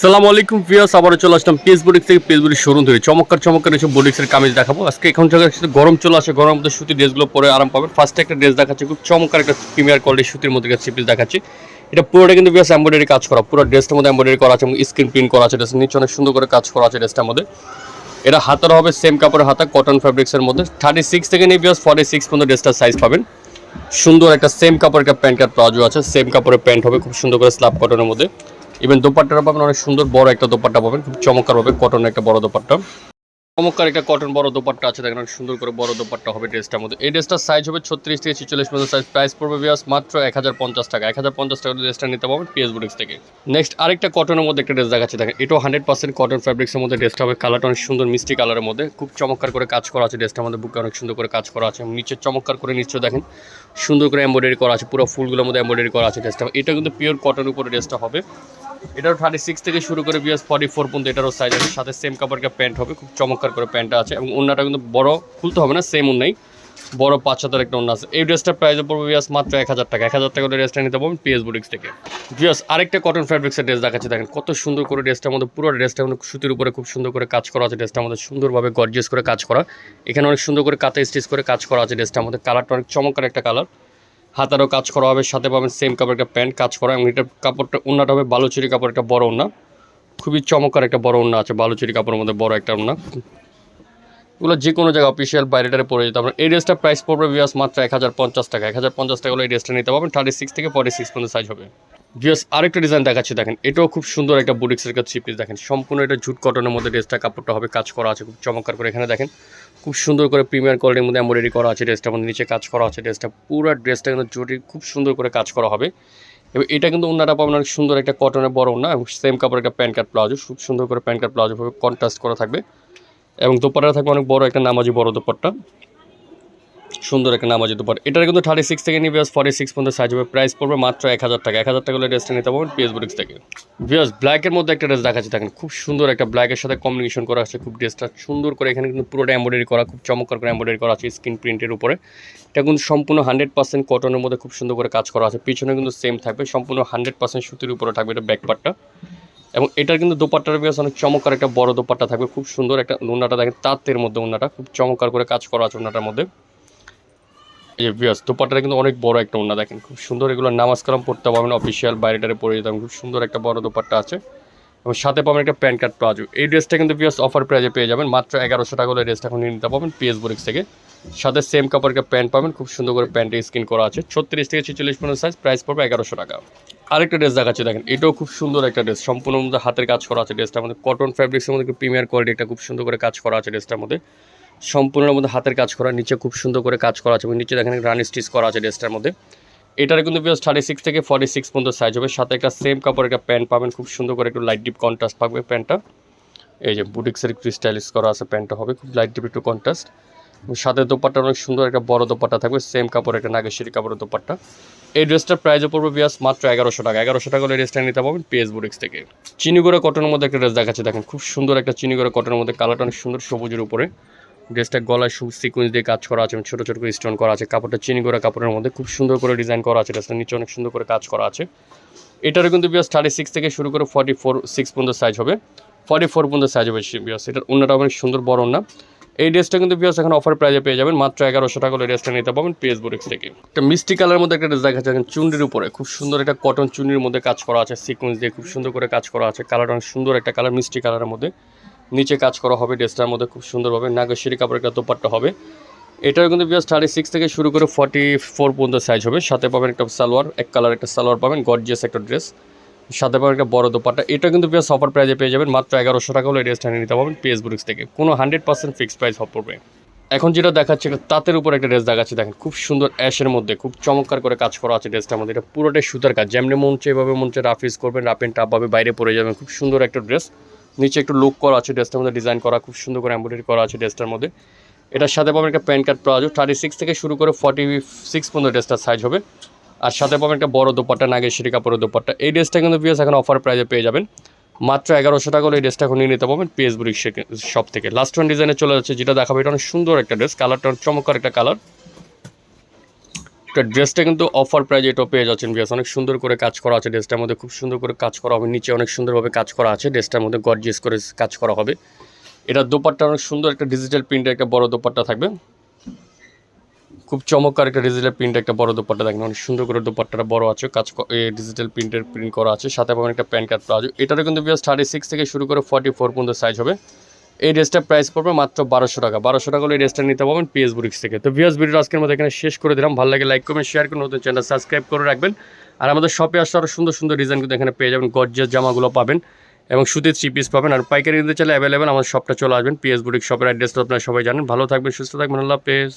সালাম আলাইকুম ভিউয়ার্স, আবারও চলে আসলাম পেস বুটিক্স থেকে। পেস বুটিক শোরুম থেকে। চমৎকার চমৎকার এসব বুটিক্সের কামিজ দেখাবো। আজকে এখন গরম চলে আসে। গরমের মধ্যে সুতির ড্রেসগুলো পরে আরাম পাবেন। ফার্স্টে একটা ড্রেস দেখাচ্ছি, খুব চমৎকার একটা প্রিমিয়ার কোয়ালিটির সুতির মধ্যে একটা পিস দেখাচ্ছি। এটা পুরোটা কিন্তু ভিউয়ার্স এমব্রয়ডারি কাজ করা। পুরো ড্রেসটার মধ্যে এমব্রয়ডারি করা আছে এবং স্ক্রিন প্রিন্ট করা আছে। ড্রেসের নিচে অনেক সুন্দর করে কাজ করা আছে ড্রেসটার মধ্যে। এটা হাতার হবে সেম কাপড়ের হাতা কটন ফ্যাব্রিক্সের মধ্যে। থার্টি সিক্স থেকে নিয়ে ভিউয়ার্স ফর্টি সিক্স পর্যন্ত ড্রেসটার সাইজ পাবেন। সুন্দর একটা সেম কাপড়ের একটা প্যান্ট কাট প্লাজো আছে। সেম কাপড়ের প্যান্ট হবে, খুব সুন্দর করে স্লাব কটনের মধ্যে। ইভেন দোপাট্টাটা পাবেন অনেক সুন্দর বড় একটা দোপাট্টা পাবেন, খুব চমৎকার হবে কটনের একটা বড় দোপাট্টা। চমৎকার একটা কটন বড় দোপাট্টা আছে, দেখেন অনেক সুন্দর করে বড় দোপাট্টা হবে ড্রেসটার মধ্যে। এই ড্রেসটার সাইজ হবে ছত্রিশ থেকে ছিচল্লিশ পর্যন্ত সাইজ প্রাইস পড়বে বিয়াস মাত্র এক হাজার পঞ্চাশ টাকা। এক হাজার পঞ্চাশ টাকা ড্রেসটা নিতে পারবেন পিএস বুটিক্স থেকে। নেক্সট আরেকটা কটনের মধ্যে একটা ড্রেস দেখাচ্ছে, দেখেন, এটাও হান্ড্রেড পার্সেন্ট কটন ফ্যাব্রিক্সের মধ্যে ড্রেসটা হবে। কালারটা অনেক সুন্দর, মিষ্টি কালারের মধ্যে। খুব চমৎকার করে কাজ করা আছে ড্রেসটার মধ্যে, বুকে অনেক সুন্দর করে কাজ করা আছে। নিচে চমৎকার করে নিচে দেখেন, সুন্দর করে এমব্রয়ডারি করা আছে, পুরো ফুলগুলোর মধ্যে এমব্রয়ডারি করা আছে ড্রেসটা। এটা কিন্তু পিওর কটন উপরে ড্রেসটা হবে। এটারও থার্টি সিক্স থেকে শুরু করে বিয়াস ফর্টি ফোর পর্যন্ত এটারও সাইজ আছে। সাথে সেম কাপড়ের প্যান্ট হবে, খুব চমৎকার করে প্যান্টটা আছে। এবং ওনাটা কিন্তু বড়, খুলতে হবে না সেম উন্নাই বড় পাঁচ হাজার একটা অন্য আছে। এই ড্রেসটার প্রাইস পড়বে বিয়াস মাত্র এক হাজার টাকা। এক হাজার টাকা ড্রেসটা নিতে পারবেন পিএস বুটিক্স থেকে। বিয়াস আরেকটা কটন ফ্যাব্রিক্সের ড্রেস দেখাচ্ছে। দেখেন, কত সুন্দর করে ড্রেসটার মধ্যে, পুরো ড্রেসটা মধ্যে সুতির উপরে খুব সুন্দর করে কাজ করা আছে ড্রেসটার মধ্যে। সুন্দরভাবে গর্জিয়াস করে কাজ করা। এখানে অনেক সুন্দর করে কাতে স্টিচ করে কাজ করা আছে ড্রেসটার মধ্যে। কালারটা অনেক চমৎকার একটা কালার হাতারও কাজ করা হবে, সাথে পাবেন সেম কাপড় একটা প্যান্ট কাজ করা এবং এটা কাপড়টা ওনাটা হবে বালুচুরি কাপড় একটা বড় ওনা খুবই চমৎকার একটা বড় ওনা আছে, বালুচুরি কাপড়ের মধ্যে বড় একটা ওনা এগুলো যে কোনো জায়গায় অফিসিয়াল বাইরেটারে পড়ে যেতে পারেন এই ড্রেসটা প্রাইস পড়বে বিয়াস মাত্র এক হাজার পঞ্চাশ টাকা, এক হাজার পঞ্চাশ টাকা হলে এই ড্রেসটা নিতে পারবেন। থার্টি সিক্স থেকে ফর্টি সিক্স পর্যন্ত সাইজ হবে। বিয়াস আরেকটা ডিজাইন দেখাচ্ছি, দেখেন। এটাও খুব সুন্দর একটা বুটিক্সের কাছে পিস দেখেন। সম্পূর্ণ এটা জুট কটনের মধ্যে ড্রেসটা কাপড়টা হবে, কাজ করা আছে, খুব চমৎকার করে এখানে দেখেন। খুব সুন্দর করে প্রিমিয়ার কোয়ালিটির মধ্যে এমব্রয়ডারি করা আছে ড্রেসটার মধ্যে নিচে কাজ করা আছে ড্রেসটা পুরো ড্রেসটা কিন্তু জুটি, খুব সুন্দর করে কাজ করা হবে। এবং এটা কিন্তু ওনাটা পাবেন অনেক সুন্দর একটা কটনের বড় ওনা এবং সেম কাপড়ের একটা প্যান্ট কাট প্লাজো খুব সুন্দর করে প্যান্ট কার্ড প্লাজো কন্ট্রাস্ট করা থাকবে। এবং দোপাট্টা থাকবে অনেক বড় একটা নামাজি বড় দোপাট্টা। সুন্দর একটা নামাজি দোপাট্টা এটার কিন্তু থার্টি সিক্স থেকে নিয়ে বিয়াস ফর্টি সিক্স পর্যন্ত সাইজ হবে। প্রাইস পড়বে মাত্র এক হাজার টাকা। এক হাজার টাকা হলে ড্রেসটা নিতে পারবেন পিএস বুটিক্স থেকে। বিয়াস ব্ল্যাকের মধ্যে একটা ড্রেস দেখাচ্ছি। দেখেন, খুব সুন্দর একটা ব্ল্যাকের সাথে কম্বিনেশন করা আছে। খুব ড্রেসটা সুন্দর করে এখানে কিন্তু পুরোটা এমব্রয়ডারি করা, খুব চমৎকার করে এমব্রয়ডারি করা আছে স্ক্রিন প্রিন্টের উপরে। এটা কিন্তু সম্পূর্ণ হান্ড্রেড পার্সেন্ট কটনের মধ্যে খুব সুন্দর করে কাজ করা আছে। পিছনে কিন্তু সেম থাকবে। সম্পূর্ণ হান্ড্রেড পার্সেন্ট সুতির উপরে থাকবে এটা ব্যাক পার্টটা এবং এটার কিন্তু দোপাট্টার বেশ অনেক চমৎকার একটা বড় দোপাট্টা থাকবে। খুব সুন্দর একটা ওনাটা দেখেন, তাঁতের মধ্যে ওনাটা খুব চমৎকার করে কাজ করা আছে ওনাটার মধ্যে। এই যে বিয়াস দোপাট্টাটা কিন্তু অনেক বড় একটা ওনা দেখেন, খুব সুন্দর। এগুলো নামাজ কালাম পড়তে পারবেন অফিসিয়াল বাইরেটারে পরে যেতাম, খুব সুন্দর একটা বড় দোপাট্টা আছে। এবং সাথে পাবেন একটা প্যান্ট কার্ড প্লাজো। এই ড্রেসটা কিন্তু বিয়াস অফার প্রাইজে পেয়ে যাবেন, মাত্র এগারোশো টাকা হলে ড্রেসটা এখন নিতে পাবেন পিএস বুরিক্স থেকে। সাথে সেম কাপড়ের একটা প্যান্ট পাবেন, খুব সুন্দর করে প্যান্টে স্কিন করা আছে। ছত্রিশ থেকে ছেচল্লিশ পনেরো সাইজ প্রাইস পড়বে এগারোশো টাকা। আরেকটা ড্রেস দেখাচ্ছি, দেখেন, এটাও খুব সুন্দর একটা ড্রেস সম্পূর্ণ হাতের কাজ করা আছে ড্রেসটার মধ্যে। কটন ফ্যাব্রিক্সের মধ্যে প্রিমিয়ার কোয়ালিটি একটা খুব সুন্দর করে কাজ করা আছে ড্রেসটার মধ্যে। সম্পূর্ণ মধ্যে হাতের কাজ করা, নিচে খুব সুন্দর করে কাজ করা আছে এবং নিচে দেখেন রান স্টিচ করা আছে ড্রেসটার মধ্যে। এটার কিন্তু বিয়াস থার্টি সিক্স থেকে ফর্টি সিক্স পর্যন্ত সাইজ হবে। সাথে একটা সেম কাপড়ের একটা প্যান্ট পাবেন। খুব সুন্দর করে একটু লাইট ডিপ কন্ট্রাস্ট থাকবে প্যান্টটা। এই যে বুটিক্সের একটু স্টাইলিশ করা আছে প্যান্টটা হবে। খুব লাইট ডিপ একটু কন্ট্রাস্ট সাথে দোপাট্টা অনেক সুন্দর একটা বড় দোপাট্টা থাকবে। সেম কাপড় একটা নাগেশ্বরী কাপড়ের দোপাট্টা। এই ড্রেসটার প্রাইসও পড়বে বিয়াস মাত্র এগারোশো টাকা। এগারোশো টাকা হলে ড্রেসটা নিতে পারবেন পিএস বুটিক্স থেকে। চিনিগড়া কটনের মধ্যে একটা ড্রেস দেখাচ্ছে। দেখেন খুব সুন্দর একটা চিনিগড়া কটনের মধ্যে কালারটা অনেক সুন্দর সবুজের উপরে। ড্রেসটা গলায় সবুজ সিকুয়েন্স দিয়ে কাজ করা আছে ছোটো ছোটো স্টোন করা আছে। কাপড়টা চিনি করা কাপড়ের মধ্যে খুব সুন্দর করে ডিজাইন করা আছে। ড্রেসটা নিচে অনেক সুন্দর করে কাজ করা আছে। এটারও কিন্তু বিয়াস থার্টি সিক্স থেকে শুরু করে ফর্টি ফোর সিক্স পর্যন্ত সাইজ হবে। ফর্টি ফোর পর্যন্ত সাইজ হবে বিয়াস এটার অন্যটা অনেক সুন্দর, বড় না এই ড্রেসটা কিন্তু বিয়াস এখন অফার প্রাইজে পেয়ে যাবেন। মাত্র এগারোশো টাকা করে ড্রেসটা নিতে পারবেন পিএস বুরিক্স থেকে। একটা মিষ্টি কালার মধ্যে একটা ড্রেস দেখা যাচ্ছে চুন্ডির উপরে খুব সুন্দর একটা কটন চুন্ডির মধ্যে কাজ করা আছে। সিকুয়েন্স দিয়ে খুব সুন্দর করে কাজ করা আছে। কালারটা অনেক সুন্দর একটা কালার মিষ্টি কালারের মধ্যে। নিচে কাজ করা হবে, ড্রেসটার মধ্যে খুব সুন্দরভাবে নাগেশ্বরী কাপড়ের একটা দোপাট্টা হবে। এটাও কিন্তু বিয়াস থার্টি সিক্স থেকে শুরু করে ফর্টি ফোর পর্যন্ত সাইজ হবে। সাথে পাবেন একটা সালোয়ার, এক কালার একটা সালোয়ার পাবেন গর্জিয়াস একটা ড্রেস সাথে পাবেন একটা বড় দোপাট্টা। এটা কিন্তু বিয়াস অফার প্রাইজে পেয়ে যাবেন মাত্র এগারোশো টাকা হলে ড্রেসটা নিতে পারবেন পিএস বুরিক্স থেকে। কোনো হান্ড্রেড পার্সেন্ট ফিক্সড প্রাইস হব পড়বে। এখন যেটা দেখাচ্ছে, এটা তাঁতের উপর একটা ড্রেস দেখাচ্ছে। দেখেন, খুব সুন্দর অ্যাশের মধ্যে, খুব চমৎকার করে কাজ করা আছে ড্রেসটার মধ্যে। এটা পুরোটাই সুতার কাজ। যেমনি মন চাই এভাবে মন চাই রাফিজ করবেন রাপ অ্যান্ড টাপভাবে বাইরে পড়ে যাবেন, খুব সুন্দর একটা ড্রেস নিচে একটু লুক করা আছে ড্রেসটার মধ্যে ডিজাইন করা, খুব সুন্দর করে এমব্রয়ডারি করা আছে ড্রেসটার মধ্যে। এটার সাথে পাবেন একটা pant card palazzo thirty six থেকে শুরু করে ফর্টি সিক্স পর্যন্ত ড্রেসটার সাইজ হবে। আর সাথে পাবেন একটা বড় দোপাট্টা, নাগেশ্বরী কাপড়ের দোপাট্টা। এই ড্রেসটা কিন্তু পিএস এখন অফার প্রাইজে পেয়ে যাবেন। মাত্র এগারোশো টাকা হলে এই ড্রেসটা এখন নিয়ে নিতে পারবেন পিএস বুরিক শপ থেকে। লাস্ট ওয়ান ডিজাইনে চলে যাচ্ছে, যেটা দেখাবে, এটা অনেক সুন্দর একটা ড্রেস কালারটা চমৎকার একটা কালার একটা ড্রেসটা কিন্তু অফার প্রাইজে এটাও পেয়ে যাচ্ছেন বিয়াস অনেক সুন্দর করে কাজ করা আছে ড্রেসটার মধ্যে, খুব সুন্দর করে কাজ করা হবে। নিচে অনেক সুন্দরভাবে কাজ করা আছে ড্রেসটার মধ্যে গর্জিয়াস করে কাজ করা হবে। এটা দোপাট্টা অনেক সুন্দর একটা ডিজিটাল প্রিন্টের একটা বড় দোপাট্টা থাকবে। খুব চমৎকার একটা ডিজিটাল প্রিন্ট একটা বড় দোপাট্টা দেখেন, অনেক সুন্দর করে দোপাট্টাটা বড় আছে, কাজ ডিজিটাল প্রিন্টের প্রিন্ট করা আছে। সাথে পাবেন একটা প্যান কার্ড পাওয়া প্লাজো এটারও কিন্তু বিয়াস থার্টি সিক্স থেকে শুরু করে ফর্টি ফোর পর্যন্ত সাইজ হবে। এই ড্রেসটা প্রাইস পড়বে মাত্র বারোশো টাকা। বারোশো টাকা হলে এই ড্রেসটা নিতে পারবেন পিএস বুরিক্স থেকে। তো ভিওস ভিডিও আজকের মধ্যে এখানে শেষ করে দিলাম। ভালো লাগে লাইক করবেন শেয়ার করুন নতুন চ্যানেল সাবস্ক্রাইব করে রাখবেন। আর আমাদের শপে আসলে আরও সুন্দর সুন্দর ডিজাইন কিন্তু এখানে পেয়ে যাবেন। গর্জিয়াস জামাগুলো পাবেন এবং সুতির থ্রি পিস পাবেন। আর পাইকারি নিতে চাইলে অ্যাভেলেবেল আমাদের শপটা চলে আসবেন পিএস বুটিক শপের অ্যাড্রেসটা আপনারা সবাই জানেন। ভালো থাকবেন, সুস্থ থাকবেন। আল্লাহ হাফেজ।